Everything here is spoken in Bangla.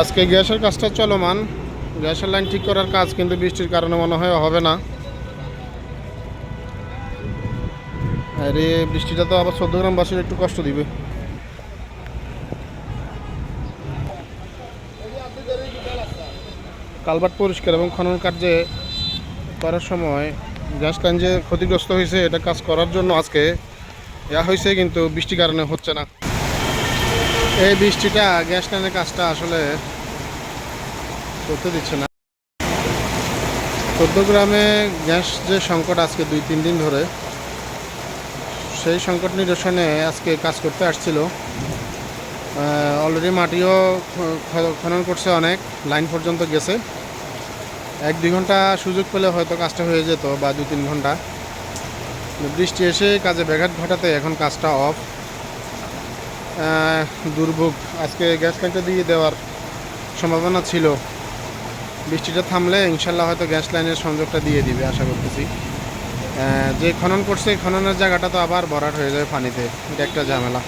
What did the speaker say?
আজকে গ্যাসের কাজটা চলমান। গ্যাসের লাইন ঠিক করার কাজ কিন্তু বৃষ্টির কারণে মনে হয় হবে না। আরে, বৃষ্টিটা তো আবার চোদ্দ গ্রামবাসীর একটু কষ্ট দিবে। কালভার্ট পরিষ্কার এবং খনন কার্যে করার সময় গ্যাস লাইন যে ক্ষতিগ্রস্ত হয়েছে, এটা কাজ করার জন্য আজকে ইয়া হয়েছে, কিন্তু বৃষ্টির কারণে হচ্ছে না। এই বৃষ্টিটা গ্যাস লাইনের কাজটা আসলে করতে দিচ্ছে না। গ্রামে গ্যাস যে সংকট আজকে দুই, তিন দিন ধরে, সেই সংকট নিরসনে আজকে কাজ করতে আসছিল। অলরেডি মাটিও খনন করছে অনেক, লাইন পর্যন্ত গেছে। এক, দুই ঘণ্টা সুযোগ পেলে হয়তো কাজটা হয়ে যেত বা দু তিন ঘণ্টা। বৃষ্টি এসে কাজে ব্যাঘাত ঘটাতে এখন কাজটা অফ দুর্ভোগ আজকে গ্যাস লাইনটা দিয়ে দেওয়ার সম্ভাবনা ছিল। বৃষ্টিটা থামলে ইনশাল্লাহ হয়তো গ্যাস লাইনের সংযোগটা দিয়ে দিবে, আশা করতেছি। যে খনন করছে, খননের জায়গাটা তো আবার ভরাট হয়ে যাবে পানিতে। এটা একটা ঝামেলা।